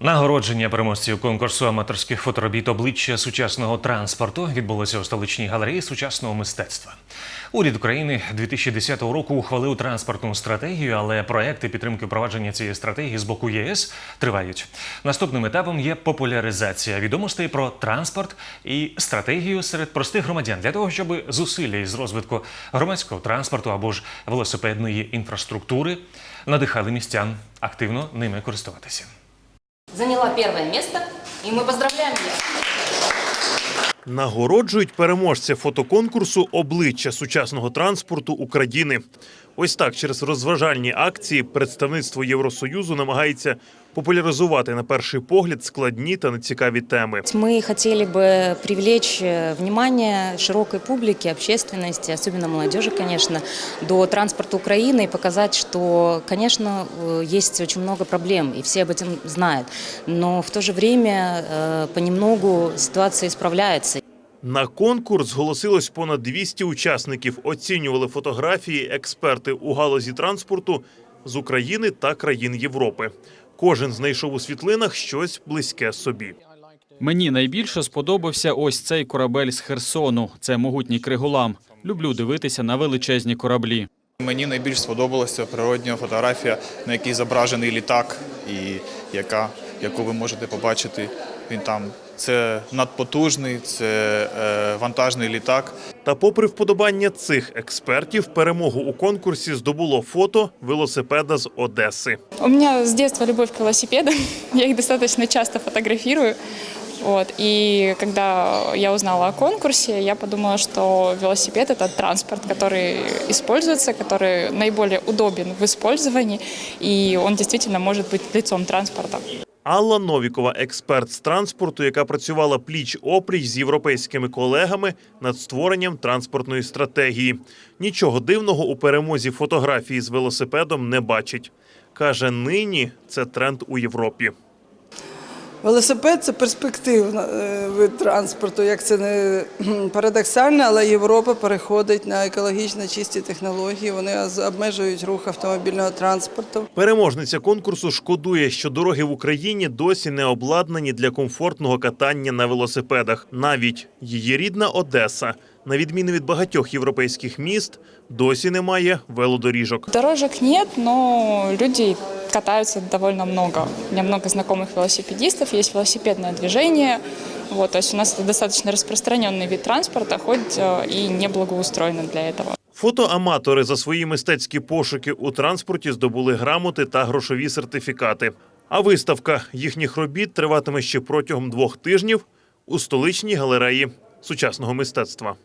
Нагородження переможців конкурсу аматорських фоторобіт обличчя сучасного транспорту відбулося у столичній галереї сучасного мистецтва. Уряд України 2010 року ухвалив транспортну стратегію, але проекти підтримки впровадження цієї стратегії з боку ЄС тривають. Наступним етапом є популяризація відомостей про транспорт і стратегію серед простих громадян для того, щоб зусилля із розвитку громадського транспорту або ж велосипедної інфраструктури надихали містян активно ними користуватися. Заняла перше місце і ми поздравляємо її. Нагороджують переможця фотоконкурсу обличчя сучасного транспорту України. Ось так через розважальні акції представництво Євросоюзу намагається популяризувати на перший погляд складні та нецікаві теми. Мы хотели бы привлечь э, внимание широкой публики, общественности, особенно молодежи, конечно, до транспорта Украины и показать, что, конечно, э, есть очень много проблем, и все об этом знают. Но в то же время э, понемногу ситуация исправляется. На конкурс зголосилось понад 200 учасників. Оцінювали фотографії експерти у галузі транспорту з України та країн Європи. Кожен знайшов у світлинах щось близьке собі. Мені найбільше сподобався ось цей корабель з Херсону. Це могутній криголам. Люблю дивитися на величезні кораблі. Мені найбільш сподобалася природня фотографія, на якій зображений літак, і яка, яку ви можете побачити. Він там це надпотужний, це е, вантажний літак. Та, попри вподобання цих експертів, перемогу у конкурсі здобуло фото велосипеда з Одеси. У меня с детства любовь к велосипедам. Я их достаточно часто фотографирую. Вот. И когда я узнала о конкурсе, я подумала, что велосипед – это транспорт, который используется, который наиболее удобен в использовании, и он действительно может быть лицом транспорта. Алла Новікова, експерт з транспорту, яка працювала пліч-опліч з європейськими колегами над створенням транспортної стратегії. Нічого дивного у перемозі фотографії з велосипедом не бачить. Каже, нині це тренд у Європі. Велосипед це перспективний е, вид транспорту, як це не парадоксально, але Європа переходить на екологічно чисті технології. Вони обмежують рух автомобільного транспорту. Переможниця конкурсу шкодує, що дороги в Україні досі не обладнані для комфортного катання на велосипедах. Навіть її рідна Одеса, на відміну від багатьох європейських міст, досі не має велодоріжок. Дорожек нет, но люди катаются довольно много. У меня много знакомых велосипедистов, есть велосипедное движение. Вот, то есть у нас это достаточно распространенный вид транспорта, хоть э, и не благоустроено для этого. Фотоаматори за свої мистецькі пошуки у транспорті здобули грамоти та грошові сертифікати. А виставка їхніх робіт триватиме ще протягом двох тижнів у столичній галереї сучасного мистецтва.